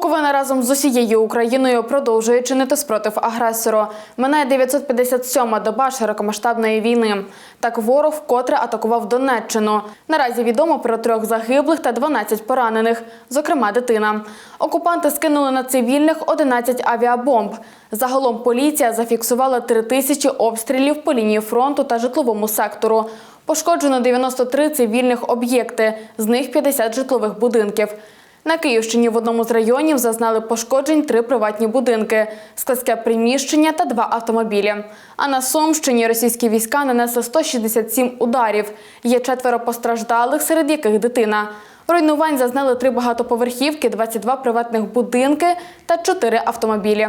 Буковина разом з усією Україною продовжує чинити спротив агресору. Минає 957-ма доба широкомасштабної війни. Так ворог вкотре атакував Донеччину. Наразі відомо про трьох загиблих та 12 поранених, зокрема дитина. Окупанти скинули на цивільних 11 авіабомб. Загалом поліція зафіксувала 3 тисячі обстрілів по лінії фронту та житловому сектору. Пошкоджено 93 цивільних об'єкти, з них 50 житлових будинків. На Київщині в одному з районів зазнали пошкоджень три приватні будинки, складське приміщення та два автомобілі. А на Сумщині російські війська нанесли 167 ударів. Є четверо постраждалих, серед яких дитина. Руйнувань зазнали три багатоповерхівки, 22 приватних будинки та чотири автомобілі.